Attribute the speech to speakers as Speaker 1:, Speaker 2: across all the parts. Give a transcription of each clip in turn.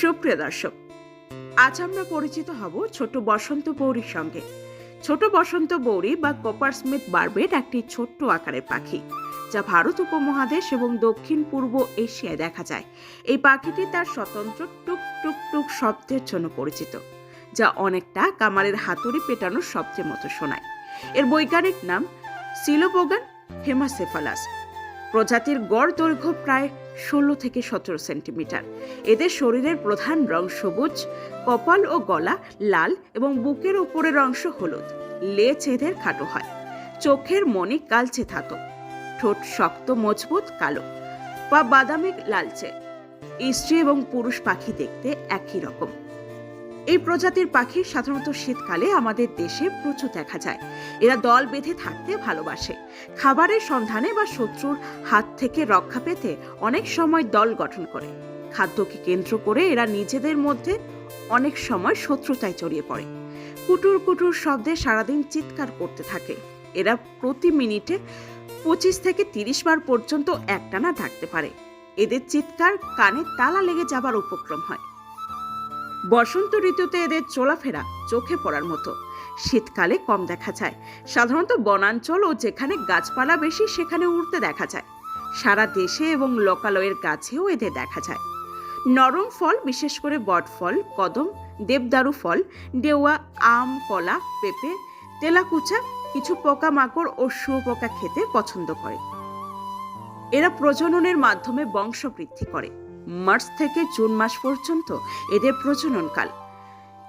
Speaker 1: সুপ্রিয় দর্শক, আজ আমরা পরিচিত হব ছোট বসন্ত বৌরির সঙ্গে। ছোট বসন্ত বৌরি বা কপার স্মিথ বারবেট একটি ছোট্ট আকারের পাখি, যা ভারত উপমহাদেশ এবং দক্ষিণ পূর্ব এশিয়ায় দেখা যায়। এই পাখিটি তার স্বতন্ত্র টুক টুক টুক শব্দের জন্য পরিচিত, যা অনেকটা কামারের হাতুড়ি পেটানোর শব্দের মতো শোনায়। এর বৈজ্ঞানিক নাম সিলোবোগান হেমাসেফালাস। প্রজাতির গড় দৈর্ঘ্য প্রায় ষোলো থেকে সতেরো সেন্টিমিটার। এদের শরীরের প্রধান রং সবুজ, কপাল ও গলা লাল এবং বুকের উপরের অংশ হলুদ। লেজ এদের খাটো হয়। চোখের মনে কালচে থাতো ঠোঁট শক্ত, মজবুত, কালো বা বাদামি লালচে। স্ত্রী এবং পুরুষ পাখি দেখতে একই রকম। এই প্রজাতির পাখি সাধারণত শীতকালে আমাদের দেশে প্রচুর দেখা যায়। এরা দল বেঁধে থাকতে ভালোবাসে। খাবারের সন্ধানে বা শত্রুর হাত থেকে রক্ষা পেতে অনেক সময় দল গঠন করে। খাদ্যকে কেন্দ্র করে এরা নিজেদের মধ্যে অনেক সময় শত্রুতায় জড়িয়ে পড়ে। কুটুর কুটুর শব্দে সারাদিন চিৎকার করতে থাকে। এরা প্রতি মিনিটে পঁচিশ থেকে তিরিশ বার পর্যন্ত একটানা থাকতে পারে। এদের চিৎকার কানে তালা লেগে যাবার উপক্রম হয়। বসন্ত ঋতুতে এদের চলাফেরা চোখে পড়ার মতো। শীতকালে কম দেখা যায়। সাধারণত বনাঞ্চল ও যেখানে গাছপালা বেশি, সেখানে উড়তে দেখা যায়। সারা দেশে এবং লোকালয়ের গাছেও এদের দেখা যায়। নরম ফল, বিশেষ করে বট ফল, কদম, দেবদারু ফল, ডেওয়া, আম, কলা, পেঁপে, তেলাকুচা, কিছু পোকামাকড় ও শুয়োপোকা খেতে পছন্দ করে। এরা প্রজননের মাধ্যমে বংশ বৃদ্ধি করে। মার্চ থেকে জুন মাস পর্যন্ত এদের প্রজননকাল।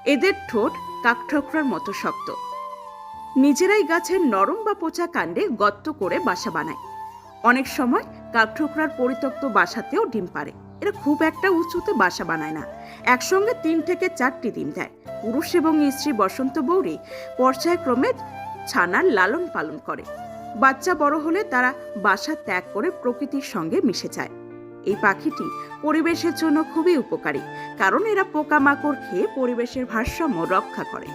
Speaker 1: এদের ঠোঁট কাকঠোকরার মতো শক্ত। নিজেরাই গাছের নরম বা পচা কাণ্ডে গর্ত করে বাসা বানায়। অনেক সময় কাকঠোকরার পরিত্যক্ত বাসাতেও ডিম পারে এরা খুব একটা উঁচুতে বাসা বানায় না। একসঙ্গে তিন থেকে চারটি ডিম দেয়। পুরুষ এবং স্ত্রী বসন্ত বৌরি পর্যায়ক্রমে ছানার লালন পালন করে। বাচ্চা বড় হলে তারা বাসা ত্যাগ করে প্রকৃতির সঙ্গে মিশে যায়। এই পাখিটি পরিবেশের জন্য খুবই উপকারী, কারণ এরা পোকামাকড় খেয়ে পরিবেশের ভারসাম্য রক্ষা করে।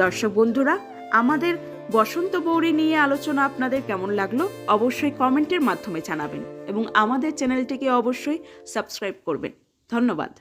Speaker 1: দর্শক বন্ধুরা, আমাদের বসন্ত বৌরি নিয়ে আলোচনা আপনাদের কেমন লাগল অবশ্যই কমেন্টের মাধ্যমে জানাবেন এবং আমাদের চ্যানেলটিকে অবশ্যই সাবস্ক্রাইব করবেন। ধন্যবাদ।